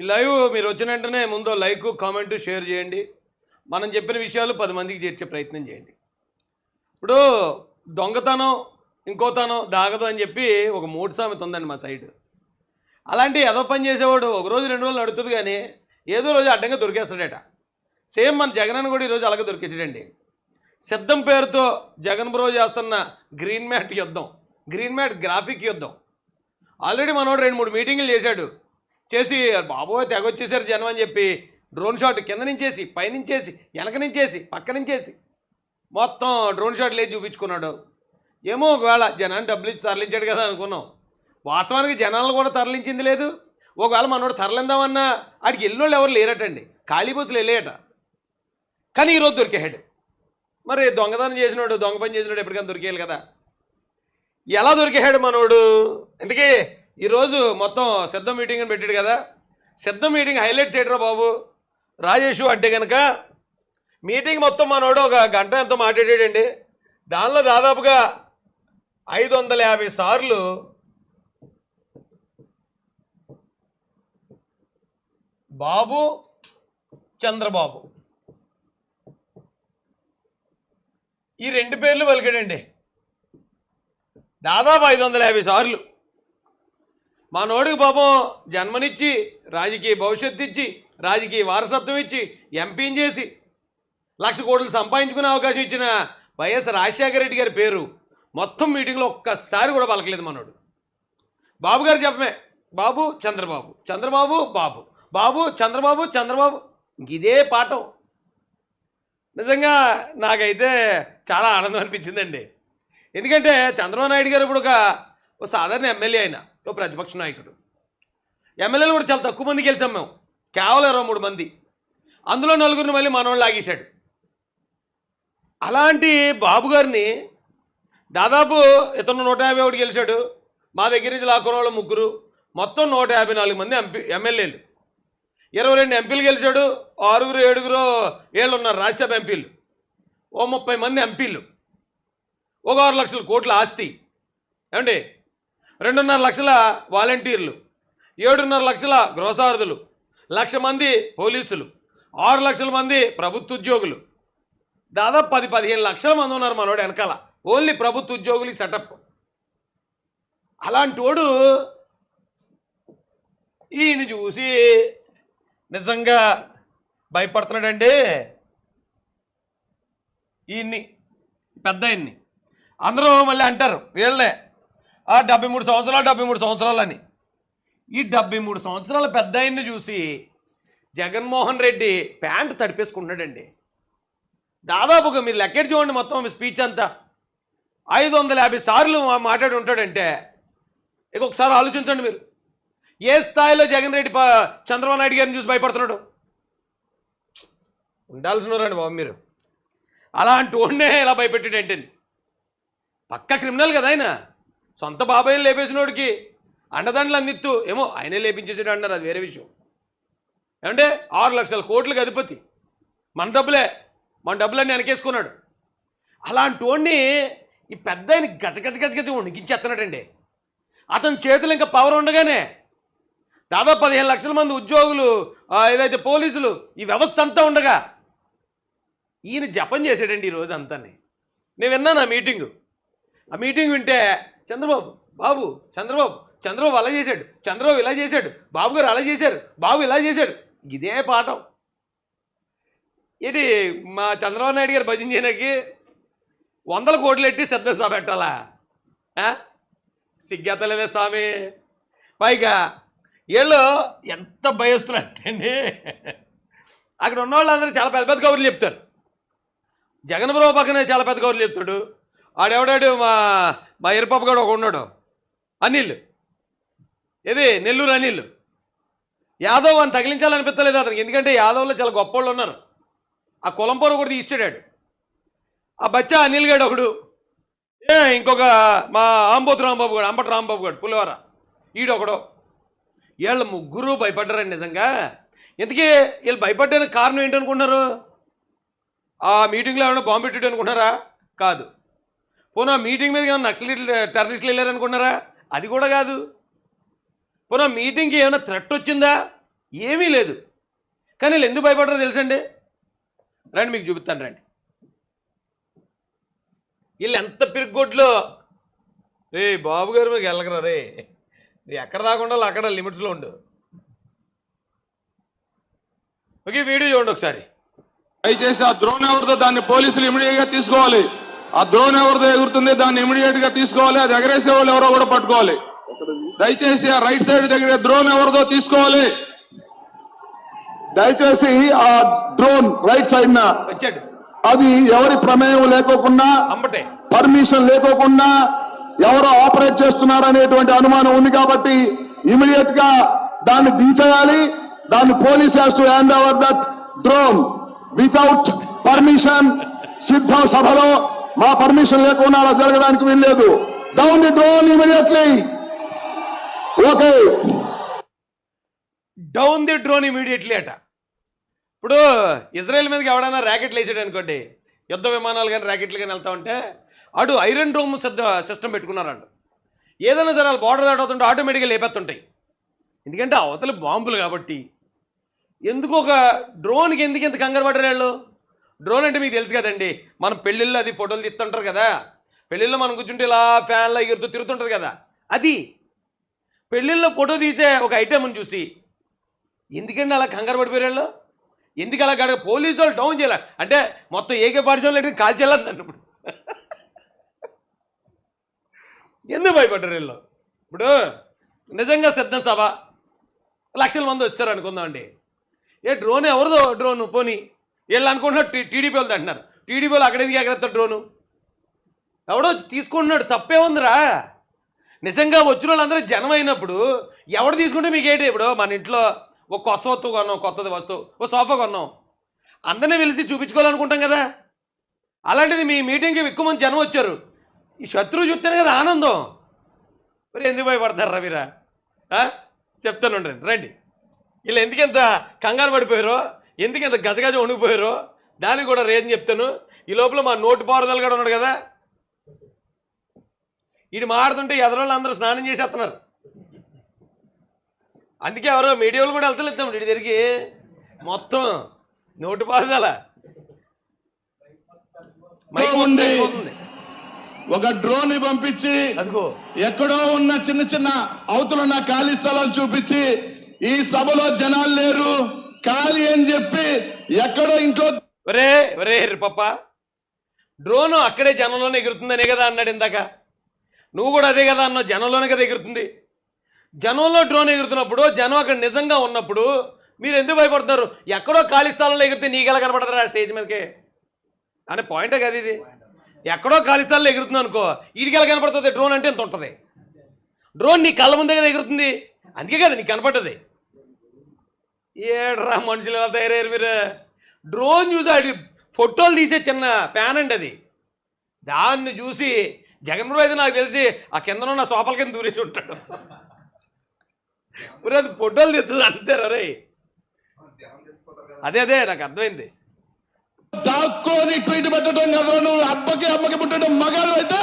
ఈ లైవ్ మీరు వచ్చిన వెంటనే ముందు లైక్ కామెంట్ షేర్ చేయండి. మనం చెప్పిన విషయాలు పది మందికి చేర్చే ప్రయత్నం చేయండి. ఇప్పుడు దొంగతనం ఇంకోతనం దాగదు అని చెప్పి ఒక మూడు సామెత ఉందండి మా సైడ్. అలాంటి ఏదో పని చేసేవాడు ఒక రోజు రెండు రోజులు నడుతుంది కానీ ఏదో రోజు అడ్డంగా దొరికేస్తాడట. సేమ్ మన జగన్ అని కూడా ఈరోజు అలాగే దొరికేసాడండి. సిద్ధం పేరుతో జగన్ బ్రో చేస్తున్న గ్రీన్ మ్యాట్ యుద్ధం గ్రీన్ మ్యాట్ గ్రాఫిక్ యుద్ధం. ఆల్రెడీ మనోడు రెండు మూడు మీటింగులు చేశాడు. చేసి బాబోయ్ తెగొచ్చేసారు జనం అని చెప్పి డ్రోన్ షాట్ కింద నుంచేసి పైనుంచేసి వెనక నుంచేసి పక్క నుంచేసి మొత్తం డ్రోన్ షాట్ లేదు చూపించుకున్నాడు. ఏమో ఒకవేళ జనాన్ని డబ్బులు ఇచ్చి తరలించాడు కదా అనుకున్నాం. వాస్తవానికి జనాలను కూడా తరలించింది లేదు. ఒకవేళ మనోడు తరలిందామన్నా ఆడికి ఎల్లోళ్ళు ఎవరు లేరటండి. ఖాళీ బస్సులు వెళ్ళేయట. కానీ ఈరోజు దొరికేయాడు మరి దొంగతనం చేసినాడు దొంగ పని చేసినాడు ఎప్పటికైనా దొరికేయాలి కదా. ఎలా దొరికేయాడు మనోడు? ఎందుకే ఈరోజు మొత్తం సిద్ధం మీటింగ్ అని పెట్టాడు కదా. సిద్ధం మీటింగ్ హైలైట్ ఏంట్రా బాబు? రాజేషు అంటే కనుక మీటింగ్ మొత్తం మనోడు ఒక గంట ఎంతో మాట్లాడాడండి. దానిలో దాదాపుగా ఐదు వందల యాభై సార్లు బాబు చంద్రబాబు. ఈ రెండు పేర్లు పలికాడండి. దాదాపు ఐదు వందల యాభై సార్లు. మా నోడికి పాపం జన్మనిచ్చి రాజకీయ భవిష్యత్తు ఇచ్చి రాజకీయ వారసత్వం ఇచ్చి ఎంపీని చేసి లక్ష కోట్లు సంపాదించుకునే అవకాశం ఇచ్చిన వైఎస్ రాజశేఖర రెడ్డి గారి పేరు మొత్తం మీటింగ్లో ఒక్కసారి కూడా పలకలేదు మనోడు బాబు గారు చెప్పమే బాబు చంద్రబాబు చంద్రబాబు బాబు బాబు చంద్రబాబు చంద్రబాబు ఇదే పాఠం. నిజంగా నాకైతే చాలా ఆనందం అనిపించిందండి. ఎందుకంటే చంద్రబాబు నాయుడు గారు ఇప్పుడు ఒక ఒక సాధారణ ఎమ్మెల్యే అయినా ఒక ప్రతిపక్ష నాయకుడు. ఎమ్మెల్యేలు కూడా చాలా తక్కువ మంది గెలిచాం మేము. కేవలం ఇరవై మూడు మంది. అందులో నలుగురిని మళ్ళీ మనవాళ్ళు లాగేశాడు. అలాంటి బాబు గారిని దాదాపు ఇతను నూట యాభై ఒకటి గెలిచాడు. మా దగ్గర నుంచి లాక్కున్న వాళ్ళు ముగ్గురు. మొత్తం నూట యాభై నాలుగు మంది ఎంపీ ఎమ్మెల్యేలు. ఇరవై రెండు ఎంపీలు గెలిచాడు. ఆరుగురు ఏడుగురు ఏళ్ళు ఉన్నారు రాజ్యసభ ఎంపీలు. ఓ ముప్పై మంది ఎంపీలు. ఒక ఆరు లక్షల కోట్ల ఆస్తి. ఏమండి? రెండున్నర లక్షల వాలంటీర్లు ఏడున్నర లక్షల గృహసారథులు లక్ష మంది పోలీసులు ఆరు లక్షల మంది ప్రభుత్వ ఉద్యోగులు దాదాపు పది పదిహేను లక్షల మంది ఉన్నారు మనోడు వెనకాల. ఓన్లీ ప్రభుత్వ ఉద్యోగులు సెటప్. అలాంటి వాడు ఈయన చూసి నిజంగా భయపడుతున్నాడండి. ఈయన్ని పెద్ద ఆయన్ని అందరూ మళ్ళీ అంటారు వీళ్ళే ఆ డెబ్బై మూడు సంవత్సరాలు డెబ్బై మూడు సంవత్సరాలని. ఈ డెబ్బై మూడు సంవత్సరాల పెద్ద అయింది చూసి జగన్మోహన్ రెడ్డి ప్యాంట్ తడిపేసుకుంటున్నాడండి. దాదాపుగా మీరు లెక్కెట్ చూడండి మొత్తం మీ స్పీచ్ అంతా. ఐదు వందల యాభై సార్లు మాట్లాడి ఉంటాడంటే ఇక ఒకసారి ఆలోచించండి మీరు. ఏ స్థాయిలో జగన్ రెడ్డి ప- చంద్రబాబు నాయుడు గారిని చూసి భయపడుతున్నాడు? ఉండాల్సినారండి బాబు మీరు. అలాంటి వాడినే ఇలా భయపెట్టాడు ఏంటండి పక్క క్రిమినల్ కదా ఆయన. సొంత బాబాయ్ని లేపేసినోడికి అండదండలు అందిత్తు ఏమో ఆయనే లేపించేసాడు అన్నారు అది వేరే విషయం. ఏమంటే ఆరు లక్షల కోట్లకు అధిపతి. మన డబ్బులే మన డబ్బులన్నీ వెనకేసుకున్నాడు. అలాంటి వాడిని ఈ పెద్ద ఆయన గజగజ గజగజ గజ వణికించేస్తున్నాడండి అతని చేతులు ఇంకా పవర్ ఉండగానే దాదాపు పదిహేను లక్షల మంది ఉద్యోగులు ఏదైతే పోలీసులు ఈ వ్యవస్థ అంతా ఉండగా ఈయన జపం చేశాడండి ఈ రోజు అంతా నేను విన్నాను ఆ మీటింగు. ఆ మీటింగ్ వింటే చంద్రబాబు బాబు చంద్రబాబు చంద్రబాబు అలా చేశాడు చంద్రబాబు ఇలా చేశాడు బాబు గారు అలా చేశారు బాబు ఇలా చేశాడు ఇదే పాఠం. ఏంటి మా చంద్రబాబు నాయుడు గారు భజన చేయడానికి వందల కోట్లు ఎట్టి శ్రద్ధ పెట్టాలా? ఆ? సిగ్గెత్తలేదే స్వామి. పైగా వీళ్ళు ఎంత భయస్తులు అంటే అక్కడ ఉన్న వాళ్ళందరూ చాలా పెద్ద పెద్ద కబుర్లు చెప్తారు. జగన్ బ్రో పక్కనే చాలా పెద్ద కబుర్లు చెప్తాడు. ఆడెవడాడు? మా మా ఎరుపప్ప గడు ఒక ఉన్నాడు. అనిల్. ఏది? నెల్లూరు అనిల్. యాదవ్ అని తగిలించాలనిపించలేదు అతనికి. ఎందుకంటే యాదవ్లో చాలా గొప్ప వాళ్ళు ఉన్నారు. ఆ కులంపూర కూడా తీసాడాడు ఆ బచ్చా అనిల్ గడు ఒకడు. ఏ ఇంకొక మా ఆంబోతు రాంబాబు గడు అంబటి రాంబాబు గడు పులివర. ఈడొకడు వీళ్ళ ముగ్గురు భయపడ్డారండి నిజంగా. ఇంతకీ వీళ్ళు భయపడ్డానికి కారణం ఏంటనుకున్నారు ఆ మీటింగ్లో ఏమైనా బాంబు పెట్టాడు అనుకున్నారా కాదు. పోనా మీటింగ్ మీద ఏమైనా నక్సలిట్లు టెర్రరిస్టులు వెళ్ళారనుకున్నారా అది కూడా కాదు. పోనా మీటింగ్కి ఏమైనా థ్రెట్ వచ్చిందా? ఏమీ లేదు. కానీ వీళ్ళు ఎందుకు భయపడరో తెలుసండి? రండి మీకు చూపిస్తాను రండి. వీళ్ళు ఎంత పిరుగొడ్లు? రే బాబు గారు మీకు వెళ్ళగరా రే నీ ఎక్కడ దాకుండా అక్కడ లిమిట్స్లో ఉండు. ఓకే వీడియో చూడండి ఒకసారి. దయచేసి ఆ ద్రోణ్ ఎవరితో దాన్ని పోలీసులు ఇమీడియట్గా తీసుకోవాలి. ఆ డ్రోన్ ఎవరిదో ఎగురుతుంది దాన్ని ఇమీడియట్గా తీసుకోవాలి. అది ఎగరేసే వాళ్ళు ఎవరో కూడా పట్టుకోవాలి. దయచేసి ఆ రైట్ సైడ్ దగ్గర డ్రోన్ ఎవరిదో తీసుకోవాలి. దయచేసి ఆ డ్రోన్ రైట్ సైడ్ న అది ఎవరి ప్రమేయం లేకోకుండా పర్మిషన్ లేకోకుండా ఎవరో ఆపరేట్ చేస్తున్నారు అనేటువంటి అనుమానం ఉంది కాబట్టి ఇమీడియట్గా దాన్ని దించేయాలి. దాన్ని police has to hand over that drone without permission సిద్ధం సభలో మా పర్మిషన్ లేకుండా అలా జరగడానికి వీల్లేదు. Down the drone immediately okay down the drone immediately అట. ఇప్పుడు ఇజ్రాయెల్ మీదకి ఎవడైనా ర్యాకెట్లు వేసాడు అనుకోండి యుద్ధ విమానాలు కానీ ర్యాకెట్లు కానీ వెళ్తా ఉంటే అటు ఐరన్ డ్రోమ్ సిస్టమ్ పెట్టుకున్నారంట. ఏదైనా సరే వాళ్ళు బార్డర్ దాటవుతుంటే ఆటోమేటిక్గా లేపేస్తుంటాయి. ఎందుకంటే అవతల బాంబులు కాబట్టి. ఎందుకు ఒక డ్రోన్కి ఎందుకు ఇంత కంగారు పడ్డారు వాళ్ళు? డ్రోన్ అంటే మీకు తెలుసు కదండి. మనం పెళ్ళిళ్ళు అది ఫోటోలు తీస్తుంటారు కదా. పెళ్ళిళ్ళలో మనం కూర్చుంటే ఇలా ఫ్యాన్లో ఎగురుతూ తిరుగుతుంటుంది కదా. అది పెళ్ళిళ్ళలో ఫోటో తీసే ఒక ఐటెంని చూసి ఎందుకండి అలా కంగారు పడిపోయారు వాళ్ళు? ఎందుకు అలా గడగ పోలీసు వాళ్ళు డౌన్ చేయాలి. అంటే మొత్తం ఏకే పాఠశాల కాల్ చేయాలని ఇప్పుడు. ఎందుకు భయపడ్డారు వీళ్ళు? ఇప్పుడు నిజంగా సిద్ధం సభ. లక్షల మంది వచ్చారు అనుకుందామండి. ఏ డ్రోన్ ఎవరిదో డ్రోన్ పోనీ. వీళ్ళు అనుకుంటున్నారు టీ టీడీపీ వాళ్ళు అంటున్నారు. టీడీపీ వాళ్ళు అక్కడ ఎందుకు డ్రోను? ఎవడో తీసుకుంటున్నాడు తప్పే ఉందిరా. నిజంగా వచ్చిన వాళ్ళందరూ జనం అయినప్పుడు ఎవడు తీసుకుంటే మీకు ఏంటి? ఇప్పుడు మన ఇంట్లో ఒక కొత్త వస్తువు కొన్నాం కొత్తది వస్తువు ఒక సోఫా కొన్నాం. అందరినీ పిలిచి చూపించుకోవాలనుకుంటాం కదా. అలాంటిది మీ మీటింగ్కి ఎక్కువ మంది జనం వచ్చారు. ఈ శత్రువు చూస్తేనే కదా ఆనందం. మరి ఎందుకు భయపడతారు రవిరా చెప్తాను రండి రండి. వీళ్ళు ఎందుకెంత కంగారు పడిపోయారో? ఎందుకెంత గజగజ వణిగిపోయారో దానికి కూడా రేజన్ చెప్తాను. ఈ లోపల మా నోటు పారుదల కూడా ఉన్నాడు కదా. వీడు మాడుతుంటే ఎదరోళ్ళు అందరూ స్నానం చేసేస్తున్నారు. అందుకే ఎవరో మీడియాలు కూడా వెళ్తలేస్తాం వీడి దగ్గరికి మొత్తం నోటు పారుదల. ఒక డ్రోన్ని పంపించి ఎక్కడో ఉన్న చిన్న చిన్న అవతలున్న ఖాళీ స్థలాలు చూపించి ఈ సభలో జనాలు లేరు. ఖాళీ అని చెప్పి ఎక్కడో ఇంట్లో ఒరే ఒరే పప్ప డ్రోన్ అక్కడే జనంలోనే ఎగురుతుందనే కదా అన్నాడు ఇందాక. నువ్వు కూడా అదే కదా అన్నావు జనంలోనే కదా ఎగురుతుంది. జనంలో డ్రోన్ ఎగురుతున్నప్పుడు జనం అక్కడ నిజంగా ఉన్నప్పుడు మీరు ఎందుకు భయపడుతున్నారు? ఎక్కడో ఖాళీ స్థలంలో ఎగిరితే నీకెలా కనపడతారా ఆ స్టేజ్ మీదకి? అనే పాయింటే కదా ఇది. ఎక్కడో ఖాళీ స్థలంలో ఎగురుతుంది అనుకో వీడికి ఎలా కనపడుతుంది? డ్రోన్ అంటే ఎంత ఉంటుంది? డ్రోన్ నీ కళ్ళ ముందే కదా ఎగురుతుంది. అందుకే కదా నీకు కనపడ్డది. ఏడ్రా మనుషులు ఎలా తయారయ్యారు మీరు? డ్రోన్ చూసి అది ఫోటోలు తీసే చిన్న ప్యాన్ అండి అది. దాన్ని చూసి జగన్మోహన్ అయితే నాకు తెలిసి ఆ కింద ఉన్న సోపల కింద దూరేసి ఉంటాడు. మరి అది ఫోటోలు తీస్తుంది అంతే రే అదే అదే నాకు అర్థమైంది. దాక్కోని ట్వీట్ పెట్టడం కదా నువ్వు అబ్బకి అమ్మకి పుట్టడం మగాడు అయితే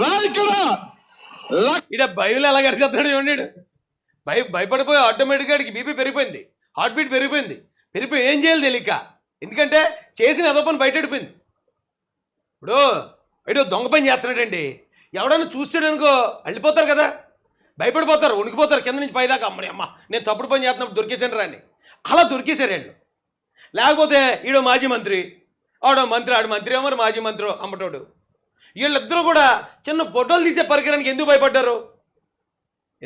రా ఇక్కడ ఇడ భయంలో ఎలా గడిచేస్తున్నాడు చూడండి భయ భయపడిపోయి ఆటోమేటిక్గా ఆడికి బీపీ పెరిగిపోయింది. హార్ట్ బీట్ పెరిగిపోయింది. పెరిగిపోయి ఏం చేయాలి తెలియక. ఎందుకంటే చేసిన అదో పని బయట పడిపోయింది. ఇప్పుడు బయట దొంగ పని చేస్తున్నాడండి. ఎవడన్నా చూస్తాడు అనుకో వెళ్ళిపోతారు కదా. భయపడిపోతారు ఉనికిపోతారు కింద నుంచి పైదాకా. అమ్మని అమ్మ నేను తప్పుడు పని చేస్తున్నప్పుడు దొరికేసాను రాని అలా దొరికేశారు వీళ్ళు. లేకపోతే ఈడో మాజీ మంత్రి ఆడో మంత్రి ఆడు మంత్రి ఏమో మాజీ మంత్రి అమ్మటోడు. వీళ్ళిద్దరూ కూడా చిన్న ఫోటోలు తీసే పరికరానికి ఎందుకు భయపడ్డారు?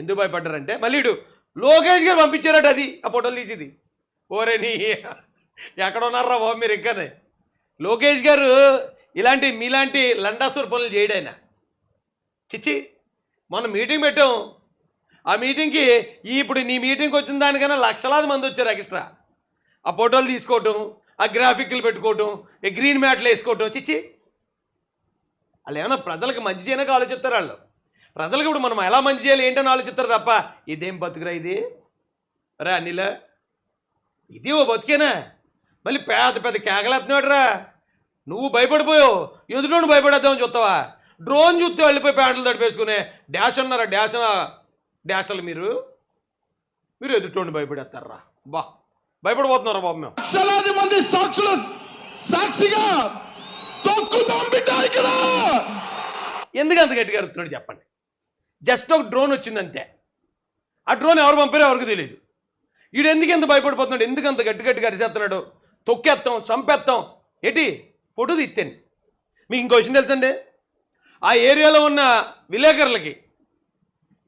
ఎందుకు భయపడ్డారంటే మళ్ళీ ఇటు లోకేష్ గారు పంపించారట అది ఆ ఫోటోలు తీసేది. ఓరే నీ ఎక్కడ ఉన్నారా బాబు మీరు ఇంకానే? లోకేష్ గారు ఇలాంటి మీలాంటి లండాసూర్ పనులు చేయడాయన చిచ్చి మొన్న మీటింగ్ పెట్టాం. ఆ మీటింగ్కి ఈ ఇప్పుడు నీ మీటింగ్కి వచ్చిన దానికన్నా లక్షలాది మంది వచ్చారు ఎక్స్ట్రా. ఆ ఫోటోలు తీసుకోవటం ఆ గ్రాఫిక్లు పెట్టుకోవటం ఈ గ్రీన్ మ్యాట్లు వేసుకోవటం చిచ్చి. వాళ్ళు ఏమైనా ప్రజలకు మంచి చేయడానికి ఆలోచిస్తారు వాళ్ళు? ప్రజలకు ఇప్పుడు మనం ఎలా మంచి చేయాలి ఏంటని ఆలోచిస్తారు తప్ప ఇదేం బతుకురా ఇది? రా అనిల ఇది ఓ బతికేనా? మళ్ళీ పెద్ద పెద్ద కేకలేస్తున్నాడు రా నువ్వు భయపడిపోయావు. ఎదుటి భయపడేద్దామని చూస్తావా? డ్రోన్ చూస్తే వెళ్ళిపోయి ప్యాంట్లు తడిపేసుకునే డాష్ అన్నారా డాష్ అన్నా డాషలు మీరు? మీరు ఎదుటోండి భయపడేస్తారా? బా భయపడిపోతున్నారా బాబు మేము? లక్షలాది మంది సాక్షుల సాక్షిగా ఎందుకు అంత గట్టిగా అరుతున్నాడు చెప్పండి. జస్ట్ ఒక డ్రోన్ వచ్చిందంతే. ఆ డ్రోన్ ఎవరు పంపారో ఎవరికి తెలియదు వీడు ఎందుకు ఎంత భయపడిపోతున్నాడు? ఎందుకు అంత గట్టి గట్టిగా అరిసేస్తున్నాడు? తొక్కేస్తాం చంపేస్తాం ఏంటి? ఫోటో తీస్తాను మీకు ఇంకో విషయం తెలుసండి? ఆ ఏరియాలో ఉన్న విలేకరులకి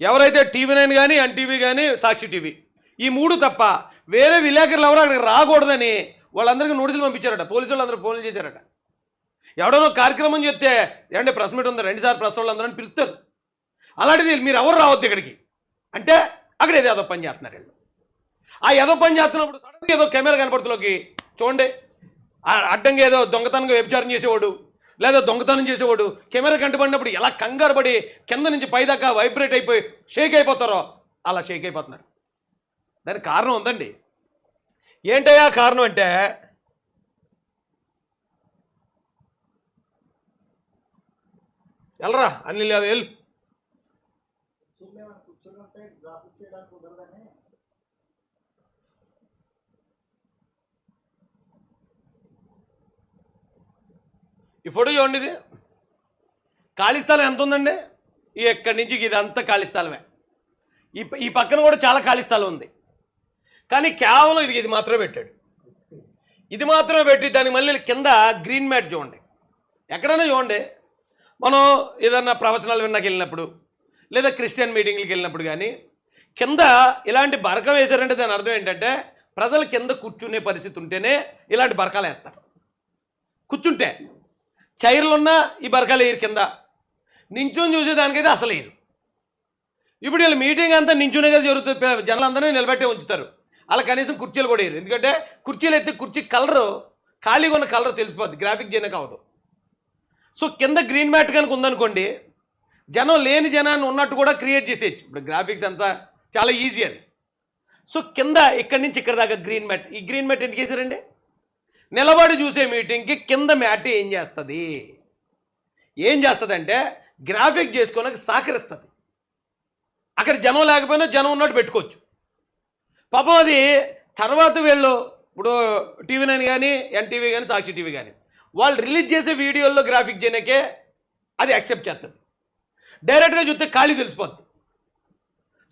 ఎవరైతే టీవీ నైన్ కానీ ఎన్టీవీ కానీ సాక్షి టీవీ ఈ మూడు తప్ప వేరే విలేకరులు ఎవరు అక్కడికి రాకూడదని వాళ్ళందరికీ నోటీసులు పంపించారట. పోలీసు వాళ్ళందరూ ఫోన్లు చేశారట. ఎవడనో కార్యక్రమం చెప్తే ఏమంటే ప్రెస్ మీట్ ఉంది? రెండు సార్లు ప్రెస్ వాళ్ళందరూ అని పిలుస్తారు. అలాంటిది మీరు ఎవరు రావద్దు ఇక్కడికి. అంటే అక్కడ ఏదో ఏదో పని చేస్తున్నారు వీళ్ళు. ఆ ఏదో పని చేస్తున్నప్పుడు సడన్గా ఏదో కెమెరా కనపడుతులోకి చూడండి. అడ్డంగా ఏదో దొంగతనంగా వ్యభిచారం చేసేవాడు లేదా దొంగతనం చేసేవాడు కెమెరా కంటపడినప్పుడు ఎలా కంగారు పడి కింద నుంచి పైదాకా వైబ్రేట్ అయిపోయి షేక్ అయిపోతారో అలా షేక్ అయిపోతున్నారు. దానికి కారణం ఉందండి. ఏంటయ్యా కారణం అంటే ఎలరా అన్ని లేదు వెళ్ళు ఈ ఫోటో చూడండి ఇది. ఖాళీ స్థలం ఎంత ఉందండి? ఈ ఎక్కడి నుంచి ఇదంతా ఖాళీ స్థలమే. ఈ ప- ఈ పక్కన కూడా చాలా ఖాళీ స్థలం ఉంది. కానీ కేవలం ఇది ఇది మాత్రమే పెట్టాడు. ఇది మాత్రమే పెట్టి దానికి మళ్ళీ కింద గ్రీన్ మ్యాట్ చూడండి. ఎక్కడైనా చూడండి. మనం ఏదన్నా ప్రవచనాలు విన్నాకి వెళ్ళినప్పుడు లేదా క్రిస్టియన్ మీటింగ్లకు వెళ్ళినప్పుడు కానీ కింద ఇలాంటి బరక వేశారంటే దాని అర్థం ఏంటంటే ప్రజలు కింద కూర్చునే పరిస్థితి ఉంటేనే ఇలాంటి బరకాలు వేస్తారు. కూర్చుంటే చైర్లున్నా ఈ బరకాలు వేయరు కింద. నించొని చూసేదానికైతే అసలు వేయరు ఇప్పుడు వీళ్ళ మీటింగ్ అంతా నించునే కదా జరుగుతుంది. జనాలందరినీ నిలబెట్టే ఉంచుతారు. అలా కనీసం కుర్చీలు కూడా వేయరు ఎందుకంటే కుర్చీలు అయితే కుర్చీ కలరు ఖాళీగా ఉన్న కలర్ తెలిసిపోద్ది. గ్రాఫిక్ చేయడానికి అవ్వదు సో కింద గ్రీన్ మ్యాట్ కనుక ఉందనుకోండి జనం లేని జనాన్ని ఉన్నట్టు కూడా క్రియేట్ చేసేయచ్చు. ఇప్పుడు గ్రాఫిక్స్ అంతా చాలా ఈజీ అని సో కింద ఇక్కడి నుంచి ఇక్కడ దాకా గ్రీన్ మ్యాట్. ఈ గ్రీన్ మ్యాట్ ఎందుకు వేసారండి? నిలబడి చూసే మీటింగ్కి కింద మ్యాట్ ఏం చేస్తుంది? ఏం చేస్తుందంటే గ్రాఫిక్ చేసుకోవడానికి సహకరిస్తుంది. అక్కడ జనం లేకపోయినా జనం ఉన్నట్టు పెట్టుకోవచ్చు. పాపం అది తర్వాత వీళ్ళు ఇప్పుడు టీవీ నైన్ కానీ ఎన్టీవీ కానీ సాక్షి టీవీ కానీ వాళ్ళు రిలీజ్ చేసే వీడియోల్లో గ్రాఫిక్ చేయడానికే అది యాక్సెప్ట్ చేస్తుంది. డైరెక్ట్గా చూస్తే ఖాళీ తెలిసిపోద్ది.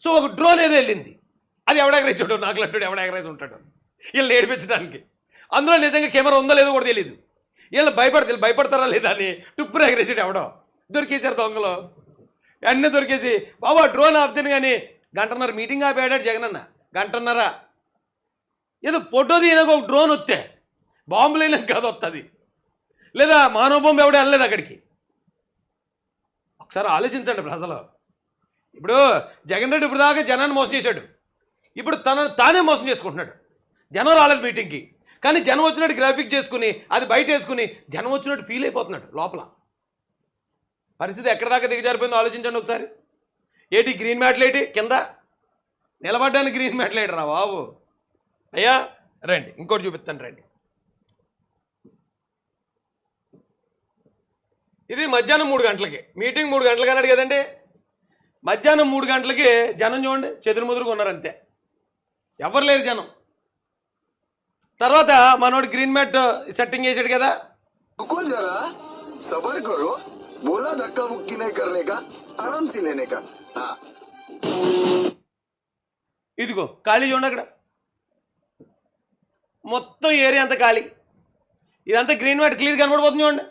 సో ఒక డ్రోన్ ఏదో వెళ్ళింది. అది ఎవడెగరేసి ఉంటాడు? నాకు లట్టుడు ఎవడెగరేసి ఉంటాడు? వీళ్ళు నేర్పించడానికి. అందులో నిజంగా కెమెరా ఉందో లేదో కూడా తెలియదు వీళ్ళు భయపడతారు భయపడతారా లేదా అని టుప్పురు ఎగరేసాడు ఎవడో. దొరికేశారు దొంగలు. అన్నీ దొరికేసి బాబా డ్రోన్ ఆపుతాను కానీ గంటన్నర మీటింగ్ ఆపాడాడు జగనన్న గంటన్నర. ఏదో ఫోటో తీయనకు ఒక డ్రోన్ వస్తే బాంబులు అయినా కాదు వస్తుంది లేదా మానవ బాంబు ఎవడే అనలేదు అక్కడికి? ఒకసారి ఆలోచించండి ప్రజలు. ఇప్పుడు జగన్ రెడ్డి ఇప్పుడు దాకా జనాన్ని మోసం చేశాడు. ఇప్పుడు తనను తానే మోసం చేసుకుంటున్నాడు. జనం రాలేదు మీటింగ్కి. కానీ జనం వచ్చినట్టు గ్రాఫిక్ చేసుకుని అది బయట వేసుకుని జనం వచ్చినట్టు ఫీల్ అయిపోతున్నాడు లోపల. పరిస్థితి ఎక్కడ దాకా దిగజారిపోయిందో ఆలోచించండి ఒకసారి. ఏటి గ్రీన్ మ్యాట్లు ఏంటి కింద? నిలబడ్డానికి గ్రీన్ మ్యాట్లు ఏంటి రా బాబు. అయ్యా రండి ఇంకోటి చూపిస్తాను రండి. ఇది మధ్యాహ్నం మూడు గంటలకి. మీటింగ్ మూడు గంటలకు అన్నాడు కదండి? మధ్యాహ్నం మూడు గంటలకి జనం చూడండి చెదురుముదురుగా ఉన్నారు అంతే. ఎవరు లేరు జనం? తర్వాత మనోడు గ్రీన్ మ్యాట్ సెట్టింగ్ చేశాడు కదా. ఇదిగో ఖాళీ చూడండి అక్కడ. మొత్తం ఏరియా అంత ఖాళీ. ఇదంతా గ్రీన్ మ్యాట్ క్లియర్ కనబడిపోతుంది చూడండి.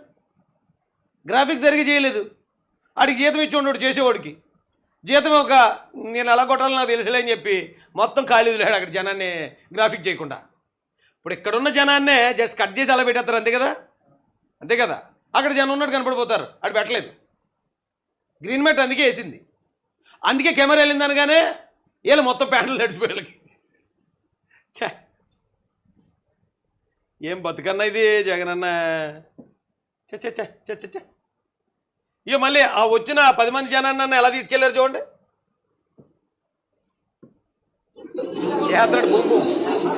గ్రాఫిక్స్ జరిగి చేయలేదు. ఆడికి జీతం ఇచ్చి ఉండడు చేసేవాడికి. జీతం ఒక నేను ఎలా కొట్టాలో నాకు తెలుసులే అని చెప్పి మొత్తం ఖాళీ వదిలేడు అక్కడ జనాన్ని గ్రాఫిక్ చేయకుండా. ఇప్పుడు ఇక్కడున్న జనాన్నే జస్ట్ కట్ చేసి అలా పెట్టేస్తారు అంతే కదా? అంతే కదా? అక్కడ జనం ఉన్నట్టు కనపడిపోతారు అటు పెట్టలేదు. గ్రీన్ మ్యాట్ అందుకే వేసింది. అందుకే కెమెరా వెళ్ళింది అనగానే వీళ్ళు మొత్తం ప్యాంట్లు తడిచిపోయాళ్ళకి ఛే! ఏం బతుకన్నా ఇది జగనన్న? అన్న చ చ చ ఇక మళ్ళీ ఆ వచ్చిన పది మంది జనాన్ని నన్ను ఎలా తీసుకెళ్ళారు చూడండి. యాత్ర భూమి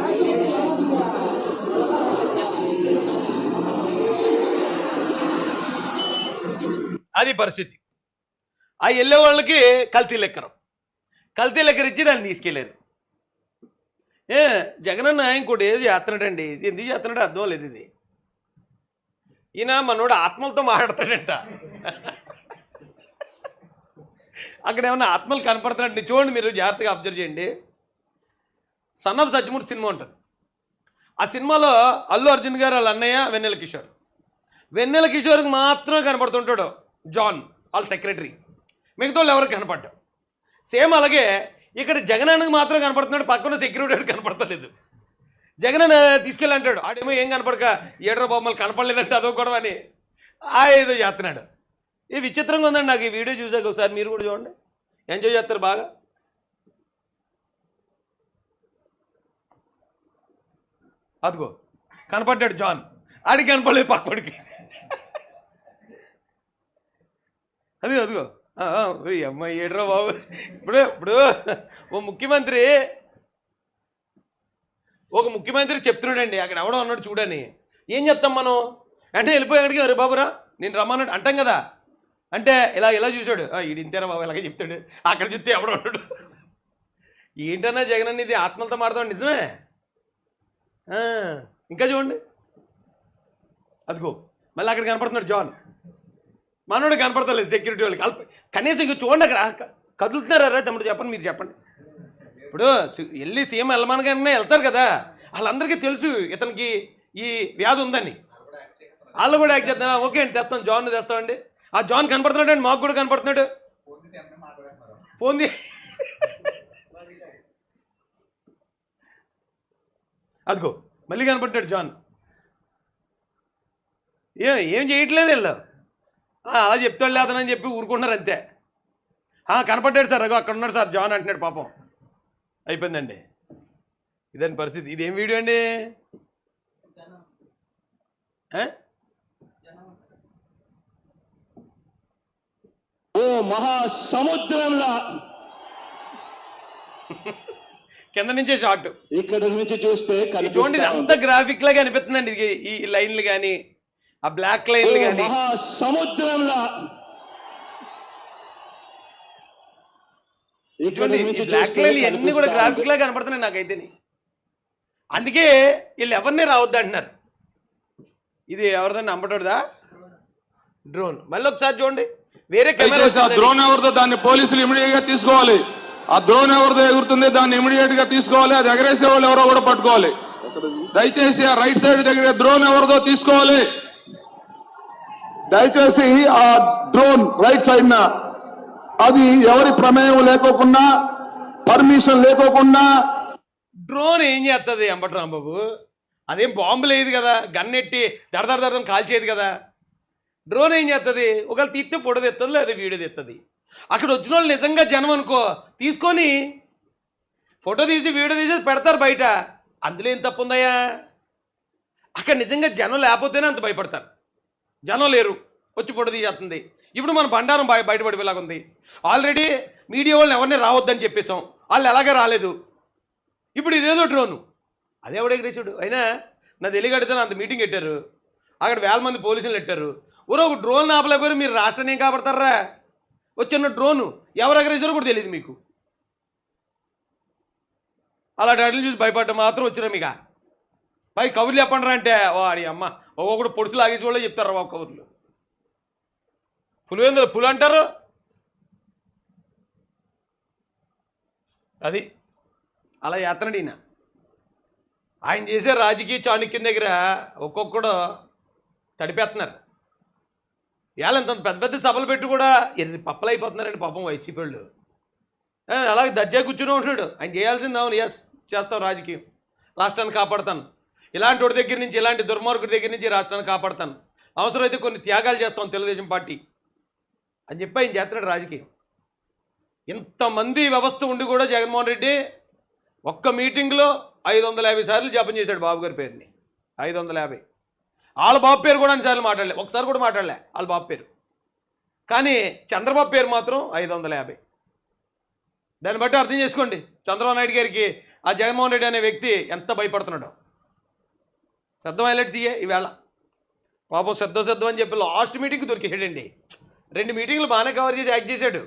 అది పరిస్థితి. ఆ వెళ్ళే వాళ్ళకి కల్తీ లెక్కరు. కల్తీ లెక్కర్ ఇచ్చి దాన్ని తీసుకెళ్ళారు ఏ జగనన్న ఇంకోటి ఏది చేస్తున్నాడండి? ఇది ఎందుకు చేస్తున్నాడు అర్థం లేదు ఇది. ఈయన మనోడు ఆత్మలతో మాట్లాడతాడంట. అక్కడ ఏమన్నా ఆత్మలు కనపడుతున్నట్టు చూడండి మీరు జాగ్రత్తగా అబ్జర్వ్ చేయండి. సన్ ఆఫ్ సత్యమూర్తి సినిమా ఉంటుంది. ఆ సినిమాలో అల్లు అర్జున్ గారు వాళ్ళ అన్నయ్య వెన్నెల కిషోర్. వెన్నెల కిషోర్కి మాత్రమే కనపడుతుంటాడు. జాన్ వాళ్ళ సెక్రటరీ. మిగతా వాళ్ళు ఎవరికి కనపడ్డాడు సేమ్ అలాగే ఇక్కడ జగనన్నకి మాత్రం కనపడుతున్నాడు పక్కన సెక్యూరిటీ వాడు కనపడతలేదు. జగన్ తీసుకెళ్ళి అంటాడు ఆడేమో ఏం కనపడక ఏడర బొమ్మలు కనపడలేదంటే అదో గొడవ అని. ఆ ఏదో చేస్తున్నాడు. ఇది విచిత్రంగా ఉందండి నాకు ఈ వీడియో చూసాక ఒకసారి మీరు కూడా చూడండి. ఎంజాయ్ చేస్తారు బాగా. అదిగో కనపడ్డాడు జాన్. ఆడికి కనపడలేదు పక్కోడికి అదిగో అదిగో. అమ్మాయి ఏడ్రా బాబు? ఇప్పుడు ఇప్పుడు ఓ ముఖ్యమంత్రి ఒక ముఖ్యమంత్రి చెప్తున్నాడండి. అక్కడ ఎవడో ఉన్నాడు చూడని ఏం చెప్తాం మనం? అంటే వెళ్ళిపోయాడికి అరే బాబురా. నేను రమ్మన్నాడు. అంటాం కదా. అంటే ఇలా ఇలా చూశాడు. "ఆ, ఈడు ఇంతేరా బాబు ఇలాగే చెప్తాడు. అక్కడ చూస్తే ఎవడో ఉన్నాడు. ఏంటన్నా జగన్ అన్న ఇది ఆత్మలతో మాడతాం నిజమే? ఇంకా చూడండి. అదిగో. మళ్ళీ అక్కడ కనపడుతున్నాడు జాన్. మనోడు కనపడతలేదు సెక్యూరిటీ వాళ్ళకి. కనీసం ఇక చూడండి అక్కడ. కదులుతున్నారా రా తమ్ముడు? చెప్పండి మీరు చెప్పండి. ఇప్పుడు వెళ్ళి సీఎం వెళ్ళమనగానే వెళ్తారు కదా. వాళ్ళందరికీ తెలుసు ఇతనికి ఈ వ్యాధి ఉందని. వాళ్ళు కూడా యాక్ట్ చేద్దాం ఓకే అండి తెస్తాం. జాన్ తెస్తామండి. ఆ జాన్ కనపడుతున్నాడు అండి మాకు కూడా కనపడుతున్నాడు. పోంది. అదిగో మళ్ళీ కనపడ్డాడు జాన్. ఏం ఏం చేయట్లేదు వీళ్ళు? అలా చెప్తాడు అతనని చెప్పి ఊరుకుంటున్నారు అంతే. ఆ, కనపడ్డాడు సార్ అగో అక్కడ ఉన్నాడు సార్ జాన్ అంటున్నాడు పాపం. అయిపోయిందండి. ఇదని పరిస్థితి? ఇదేం వీడియో అండి? ఓ మహా సముద్రంలా కింద నుంచే షార్ట్ ఇక్కడ నుంచి చూస్తే చూడండి అంత గ్రాఫిక్ లాగా అనిపిస్తుందండి ఇది ఈ లైన్లు కానీ ఆ బ్లాక్ లైన్లు కానీ మహా సముద్రంలా ఈ బ్లాక్ లైన్లు ఇవన్నీ కూడా గ్రాఫిక్ లాగా కనపడుతున్నాయి నాకైతే అందుకే వీళ్ళు ఎవరిని రావద్దు అంటున్నారు ఇది ఎవరిదన్నా అంబటోడుదా డ్రోన్ మళ్ళీ ఒకసారి చూడండి. వేరే కెమెరా డ్రోన్ ఎవరిదో దాన్ని పోలీసులు ఇమీడియట్గా తీసుకోవాలి. ఆ డ్రోన్ ఎవరిదో ఎగురుతుంది దాన్ని ఇమీడియట్గా తీసుకోవాలి. అది ఎగరేసే వాళ్ళు ఎవరో కూడా పట్టుకోవాలి. దయచేసి ఆ రైట్ సైడ్ దగ్గర డ్రోన్ ఎవరిదో తీసుకోవాలి. దయచేసి ఆ డ్రోన్ రైట్ సైడ్ అది ఎవరి ప్రమేయం లేకోకుండా పర్మిషన్ లేకోకుండా డ్రోన్ ఏం చేస్తుంది అంబటి రాంబాబు? అదేం బాంబు లేదు కదా గన్ ఎట్టి దడదడ దడదని కాల్చేది కదా. డ్రోన్ ఏం చేస్తుంది ఒకవేళ తీస్తే ఫోటో తెస్తుంది లేదా వీడియో తెస్తుంది అక్కడ వచ్చిన వాళ్ళు నిజంగా జనం అనుకో తీసుకొని ఫోటో తీసి వీడియో తీసి పెడతారు బయట. అందులో ఏం తప్పు ఉందయ్యా అక్కడ నిజంగా జనం లేకపోతేనే అంత భయపడతారు. జనం లేరు వచ్చి ఫోటో తీసేస్తుంది. ఇప్పుడు మన బండారం బయ బయటపడిపోయేలాగా ఉంది ఆల్రెడీ మీడియా వాళ్ళని ఎవరిని రావద్దని చెప్పేశాం. వాళ్ళు ఎలాగే రాలేదు. ఇప్పుడు ఇదేదో డ్రోను. అదే ఎవడే ఎగరేసాడు అయినా నా తెలియగడితే అంత మీటింగ్ పెట్టారు. అక్కడ వేల మంది పోలీసులు పెట్టారు. ఊరో ఒక డ్రోన్ ఆపలేకపోయారు మీరు రాష్ట్రాన్ని ఏం కాపాడతారా? వచ్చిన డ్రోను. ఎవరు ఎగరేసారో కూడా తెలియదు మీకు. అలాంటి వాటిని చూసి భయపడటం మాత్రం వచ్చినా మీకు పై కబుర్లు చెప్పండి రా అంటే వాడి అమ్మ. ఒక్కొక్కడు పొడుసులు ఆగేసి కూడా చెప్తారు బాబు కబుర్లు. పులివేంద్ర పులు అంటారు? అది. అలా చేస్తున్నాడు ఈయన. ఆయన చేసే రాజకీయ చాణక్యం దగ్గర ఒక్కొక్కడు తడిపేస్తున్నారు ఇవాళ ఇంత పెద్ద పెద్ద సభలు పెట్టి కూడా ఎన్ని పప్పలు అయిపోతున్నారండి పాపం వైసీపీ వాళ్ళు. అలాగే దర్జా కూర్చుని ఉంటున్నాడు. ఆయన చేయాల్సింది అవును ఎస్ చేస్తాం రాజకీయం. రాష్ట్రాన్ని కాపాడుతాను. ఇలాంటి వాడి దగ్గర నుంచి ఇలాంటి దుర్మార్గుడి దగ్గర నుంచి రాష్ట్రాన్ని కాపాడతాను. అవసరమైతే కొన్ని త్యాగాలు చేస్తాం తెలుగుదేశం పార్టీ. అని చెప్పి ఆయన చేస్తున్నాడు రాజకీయం. ఇంతమంది వ్యవస్థ ఉండి కూడా జగన్మోహన్ రెడ్డి ఒక్క మీటింగ్లో ఐదు వందల యాభై సార్లు జపం చేశాడు బాబు గారి పేరుని. ఐదు వందల యాభై. వాళ్ళ బాబు పేరు కూడా అన్నిసార్లు మాట్లాడలే. ఒకసారి కూడా మాట్లాడలే వాళ్ళ బాబు పేరు. కానీ చంద్రబాబు పేరు మాత్రం ఐదు వందల యాభై. దాన్ని బట్టి అర్థం చేసుకోండి. చంద్రబాబు నాయుడు గారికి ఆ జగన్మోహన్ రెడ్డి అనే వ్యక్తి ఎంత భయపడుతున్నాడో. శబ్దం హైలైట్స్ ఇయ్యే ఈవేళ. పాపం శబ్దం శబ్దం అని చెప్పి లాస్ట్ మీటింగ్కి దొరికాడండి రెండు మీటింగ్లు బాగానే కవర్ చేసి యాక్ట్ చేశాడు.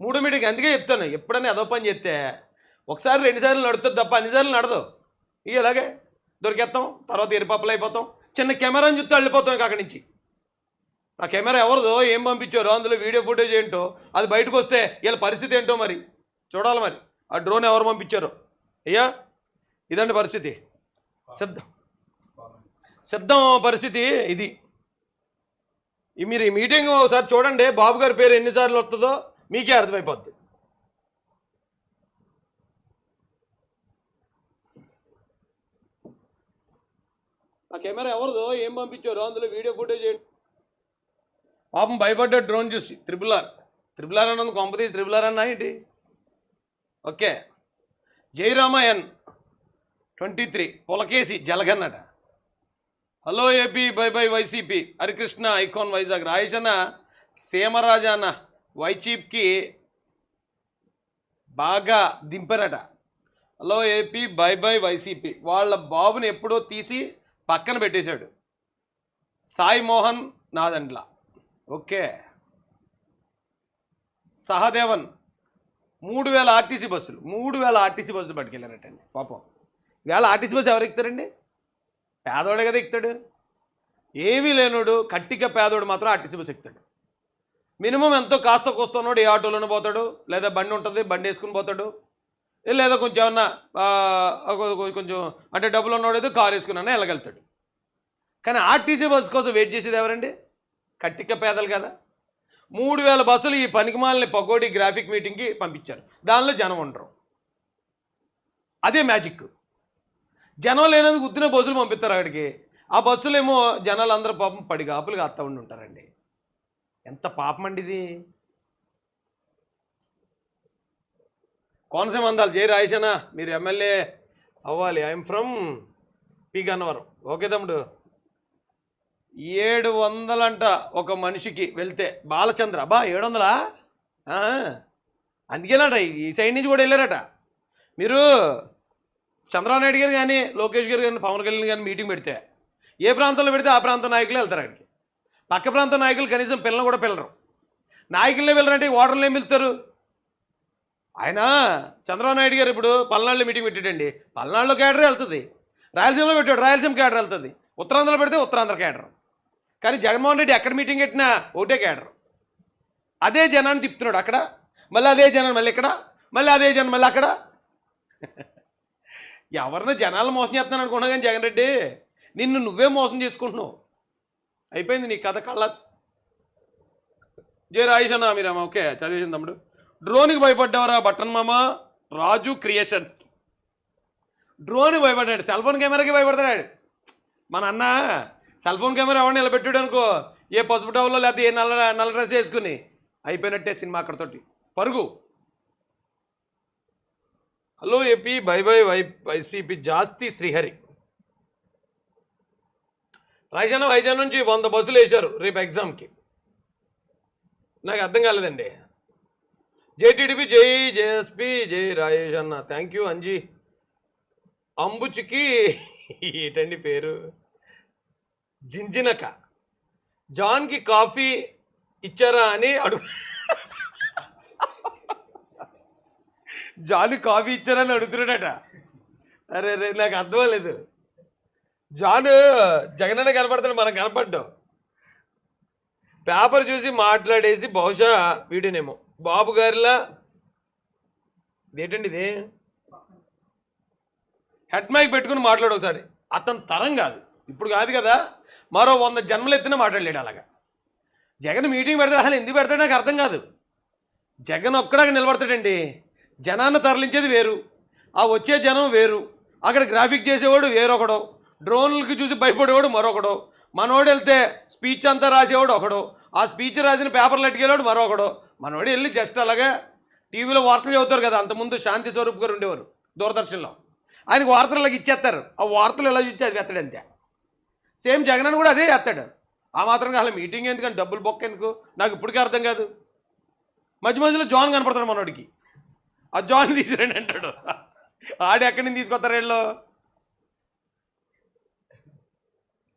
మూడో మీటింగ్ అందుకే చెప్తాను ఎప్పుడైనా అదో పని చేస్తే ఒకసారి రెండుసార్లు నడుతుంది తప్ప అన్నిసార్లు నడదు. ఇక ఇలాగే దొరికేస్తాం తర్వాత ఎరిపప్పలు అయిపోతాం చిన్న కెమెరాని చూస్తే వెళ్ళిపోతాం ఇక అక్కడి నుంచి. ఆ కెమెరా ఎవరిదో ఏం పంపించారో అందులో వీడియో ఫుటేజ్ ఏంటో అది బయటకు వస్తే వీళ్ళ పరిస్థితి ఏంటో మరి? చూడాలి మరి. ఆ డ్రోన్ ఎవరు పంపించారో? అయ్యా ఇదండి పరిస్థితి. సిద్ధం. సిద్ధం పరిస్థితి ఇది. మీరు ఈ మీటింగ్ ఒకసారి చూడండి బాబు గారి పేరు ఎన్నిసార్లు వస్తుందో మీకే అర్థమైపోద్ది. ఆ కెమెరా ఎవరిదో ఏం పంపించారో అందులో వీడియో ఫుటేజ్ ఏంటి? పాపం భయపడ్డా డ్రోన్ చూసి త్రిపుల్ ఆర్. త్రిపుల్ ఆర్ అన్నది కొంపతీసి త్రిపుల్ ఆర్ అన్నా ఏంటి? ఓకే. జయరామయన్ ట్వంటీ త్రీ పొలకేసి జలగన్నట hello AP bye bye YCP. Harikrishna icon Vizag. రాయజన అన్న సీమరాజా అన్న వైచీప్కి బాగా దింపారట. Hello AP bye bye YCP. వాళ్ళ బాబుని ఎప్పుడో తీసి పక్కన పెట్టేశాడు. సాయి మోహన్ నాదండ్ల. ఓకే. సహదేవన్ మూడు వేల ఆర్టీసీ బస్సులు. మూడు వేల ఆర్టీసీ బస్సులు పట్టుకెళ్ళారటండి. పాపం. వేళ ఆర్టీసీ బస్సు ఎవరు ఎక్కుతారండి? పేదోడే కదా ఎక్కుతాడు. ఏమీ లేనోడు కట్టిక పేదోడు మాత్రం ఆర్టీసీ బస్సు ఎక్కుతాడు. మినిమం ఎంతో కాస్త కూస్తున్నాడు ఏ ఆటోలోనే పోతాడు లేదా బండి ఉంటుంది బండి వేసుకుని పోతాడు లేదా కొంచెం ఏమన్నా కొంచెం అంటే డబ్బులు ఉన్నవాడు ఏదో కారు వేసుకున్నా వెళ్ళగలుగుతాడు. కానీ ఆర్టీసీ బస్సు కోసం వెయిట్ చేసేది ఎవరండి? కట్టిక పేదలు కదా. మూడు వేల బస్సులు ఈ పనికిమాలని పకోడీ గ్రాఫిక్ మీటింగ్కి పంపించారు. దానిలో జనం ఉండరు. అదే మ్యాజిక్. జనం లేనందుకు గుద్దిన బస్సులు పంపిస్తారు అక్కడికి. ఆ బస్సులు ఏమో జనాలు అందరూ పాపం పడిగాపులు కాస్తా ఉండి ఉంటారండి. ఎంత పాపం అండి ఇది? కోనసీమ అందాలు. జై రాయేషనా మీరు ఎమ్మెల్యే అవ్వాలి. I'm from P. Gannavaram. Okay తమ్ముడు. ఏడు వందలంట ఒక మనిషికి వెళ్తే బాలచంద్ర. బా ఏడు వందలా ఆ, అందుకేనట ఈ సైడ్ నుంచి కూడా వెళ్ళారట. మీరు చంద్రబాబు నాయుడు గారు కానీ లోకేష్ గారు కానీ పవన్ కళ్యాణ్ కానీ మీటింగ్ పెడితే ఏ ప్రాంతంలో పెడితే ఆ ప్రాంత నాయకులు వెళ్తారు అక్కడికి. పక్క ప్రాంత నాయకులు కనీసం పిల్లలు కూడా పిల్లరు. నాయకులనే వెళ్ళరంటే ఓటర్లు ఏం పిలుస్తారు? ఆయన చంద్రబాబు నాయుడు గారు ఇప్పుడు పల్నాడులో మీటింగ్ పెట్టాడండి. పల్నాడులో కేటరే వెళ్తుంది. రాయలసీమలో పెట్టాడు రాయలసీమ కేడర్ వెళ్తుంది. ఉత్తరాంధ్రలో పెడితే ఉత్తరాంధ్ర కేటరు కానీ జగన్మోహన్ రెడ్డి ఎక్కడ మీటింగ్ పెట్టినా ఒకటే కేడర్ అదే జనాన్ని తిప్పుతున్నాడు అక్కడ మళ్ళీ అదే జనాన్ని మళ్ళీ ఇక్కడ మళ్ళీ అదే జనం మళ్ళీ అక్కడ. ఎవరిని జనాలు మోసం చేస్తున్నాను అనుకున్నా కానీ జగన్ రెడ్డి? నిన్ను నువ్వే మోసం చేసుకుంటున్నావు. అయిపోయింది నీ కథ కళ్ళస్ జయ రాయేష్ అన్న మీరమ్మా ఓకే చదివేసింది తమ్ముడు. డ్రోన్కి భయపడ్డావరా బట్టన్ మామ? రాజు క్రియేషన్స్. డ్రోన్కి భయపడ్డాడు సెల్ ఫోన్ కెమెరాకి భయపడతాడు మన అన్న సెల్ ఫోన్ కెమెరా ఎవరిని నిలబెట్టాడు అనుకో ఏ పసుపు టవల్లో లేకపోతే ఏ నల్ల నల్ల డ్రెస్ వేసుకుని. అయిపోయినట్టే సినిమా అక్కడతోటి. పరుగు. Hello AP bye bye Y YCP Jasti Srihari. Rajanna Vizag నుంచి వంద బస్సులు వేశారు రేపు ఎగ్జామ్కి. నాకు అర్థం కాలేదండి. జేటీడీపీ జై జేఎస్పి జై రాజేష్ అన్న థ్యాంక్ యూ అంజీ. అంబుచికి ఏటండి పేరు? జింజినక. జాన్కి కాఫీ ఇచ్చారా అని అడుగు జాను కాఫీ ఇచ్చారని అడుగుతున్నాడట. అరే రే నాకు అర్థం లేదు జాన్ జగనన్న కనపడతాడు మనం కనపడ్డాం. పేపర్ చూసి మాట్లాడేసి బహుశా వీడినేమో. బాబు గారిలా? ఏంటండి ఇది? హెడ్ మైక్ పెట్టుకుని మాట్లాడు ఒకసారి. అతను తరం కాదు. ఇప్పుడు కాదు కదా మరో వంద జన్మలు ఎత్తిన మాట్లాడలేడు అలాగా. జగన్ మీటింగ్ పెడతాడు అసలు ఎందుకు పెడతాడు నాకు అర్థం కాదు. జగన్ ఒక్కడాక నిలబడతాడండి. జనాన్ని తరలించేది వేరు. ఆ వచ్చే జనం వేరు. అక్కడ గ్రాఫిక్ చేసేవాడు వేరొకడు. డ్రోన్లకి చూసి భయపడేవాడు మరొకడు. మనోడు వెళ్తే స్పీచ్ అంతా రాసేవాడు ఒకడు. ఆ స్పీచ్ రాసిన పేపర్లు అట్టుకెళ్ళాడు మరొకడు. మనోడు వెళ్ళి జస్ట్ అలాగే టీవీలో వార్తలు చదువుతారు కదా అంతకుముందు శాంతి స్వరూప్ గారు ఉండేవారు దూరదర్శన్లో. ఆయనకు వార్తలు ఇలాగ ఇచ్చేస్తారు. ఆ వార్తలు ఎలా చూస్తే అది ఎత్తాడు అంతే. సేమ్ జగన్ అని కూడా అదే చేస్తాడు ఆ మాత్రం అసలు మీటింగ్ ఎందుకని డబ్బులు బొక్క ఎందుకు? నాకు ఇప్పటికీ అర్థం కాదు. మధ్య మధ్యలో జాన్ కనపడతాడు మనోడికి. ఆ జాన్ తీసిరండి అంటాడు. ఆడు ఎక్కడి నుంచి తీసుకొస్తారు వీళ్ళు?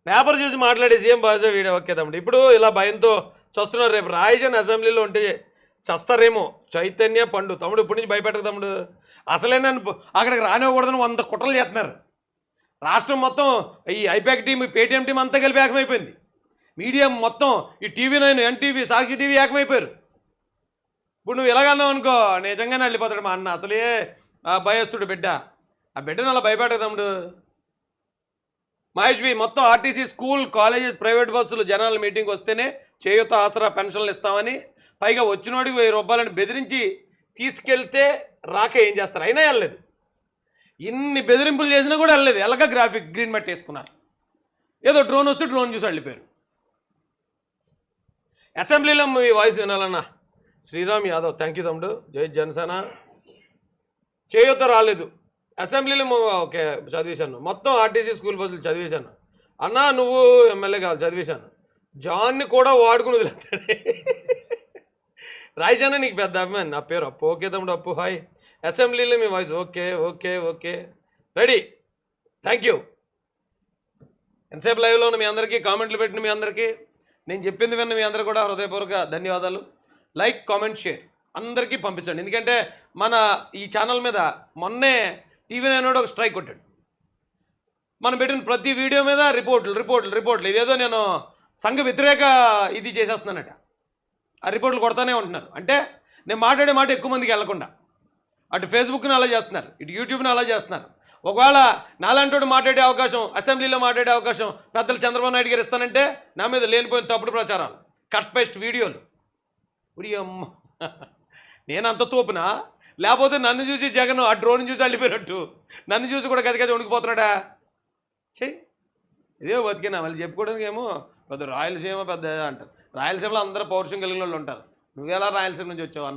పేపర్ చూసి మాట్లాడేసి ఏం బాగా వీడియో ఓకే తమ్ముడు. ఇప్పుడు ఇలా భయంతో చస్తున్నారు. రేపు రాయజన్ అసెంబ్లీలో ఉంటే చస్తారేమో. చైతన్య పండు. తమ్ముడు ఇప్పటి నుంచి భయపెట్టరు తమ్ముడు. అసలే నన్ను అక్కడికి రానివ్వకూడదని వంద కుట్రలు చేస్తున్నారు. రాష్ట్రం మొత్తం ఈ ఐపాక్ టీం పేటీఎం టీం అంతా కలిపి ఏకమైపోయింది. మీడియా మొత్తం ఈ TV nine NTV Sakshi TV ఏకమైపోయారు. ఇప్పుడు నువ్వు ఎలాగన్నావు అనుకో నిజంగానే వెళ్ళిపోతాడు మా అన్న. అసలే ఆ భయస్తుడు బిడ్డ. ఆ బిడ్డను అలా భయపెట్టకు తమ్ముడు. మొత్తం ఆర్టీసీ స్కూల్ కాలేజెస్ ప్రైవేట్ బస్సులు జనరల్ మీటింగ్ వస్తేనే చేయూత ఆసరా పెన్షన్లు ఇస్తామని పైగా వచ్చినోడికి వెయ్యి రూపాయలను బెదిరించి తీసుకెళ్తే రాక ఏం చేస్తారు? అయినా వెళ్ళలేదు. ఇన్ని బెదిరింపులు చేసినా కూడా వెళ్ళలేదు. ఎలాగ గ్రాఫిక్ గ్రీన్ మెట్ వేసుకున్నారు ఏదో డ్రోన్ వస్తే డ్రోన్ చూసి వెళ్ళిపోయారు అసెంబ్లీలో మీ వాయిస్ వినాలన్నా. శ్రీరామ్ యాదవ్ థ్యాంక్ యూ తమ్ముడు. జై జనసేన. చేయూత రాలేదు. అసెంబ్లీలో ఓకే చదివేశాను. మొత్తం ఆర్టీసీ స్కూల్ బస్సులు చదివేశాను. అన్నా నువ్వు ఎమ్మెల్యే కాదు చదివేశాను. జాన్ని కూడా వాడుకుని వదిలేస్తాడు. రాయిశానా నీకు పెద్ద అభిమాని. నా పేరు అప్పు. ఓకే తమ్ముడు అప్పు. హాయ్ అసెంబ్లీలో మీ voice okay okay okay. Ready thank you ఎంతసేపు లైవ్లో ఉన్న మీ అందరికీ కామెంట్లు పెట్టిన మీ అందరికీ నేను చెప్పింది విన్న మీ అందరికీ కూడా హృదయపూర్వక ధన్యవాదాలు. Like comment share. అందరికీ పంపించండి. ఎందుకంటే మన ఈ ఛానల్ మీద మొన్నే టీవీ నైన్ వాడు ఒక స్ట్రైక్ కొట్టాడు. మనం పెట్టిన ప్రతి వీడియో మీద రిపోర్ట్లు రిపోర్ట్లు రిపోర్ట్లు. ఇదేదో నేను సంఘ వ్యతిరేక ఇది చేసేస్తున్నానట. ఆ రిపోర్ట్లు కొడతానే ఉంటున్నారు. అంటే నేను మాట్లాడే మాట ఎక్కువ మందికి వెళ్ళకుండా అటు ఫేస్బుక్ని అలా చేస్తున్నారు. ఇటు యూట్యూబ్ని అలా చేస్తున్నారు. ఒకవేళ నాలాంటి మాట్లాడే అవకాశం అసెంబ్లీలో మాట్లాడే అవకాశం పెద్దలు చంద్రబాబు నాయుడు గారు ఇస్తానంటే నా మీద లేనిపోయిన తప్పుడు ప్రచారాలు కట్ పేస్ట్ వీడియోలు ఉరియమ్మ నేనంత నేను అంత తోపునా? లేకపోతే నన్ను చూసి జగన్ ఆ డ్రోన్ చూసి వెళ్ళిపోయినట్టు నన్ను చూసి కూడా గజగజ వణికిపోతున్నాడా? చెయ్యి ఇదే బతికినా? మళ్ళీ చెప్పుకోవడానికి ఏమో పెద్ద రాయలసీమ పెద్ద అంటారు. రాయలసీమలో అందరూ పౌరుషం కలిగిన వాళ్ళు ఉంటారు. నువ్వెలా రాయలసీమ నుంచి వచ్చావు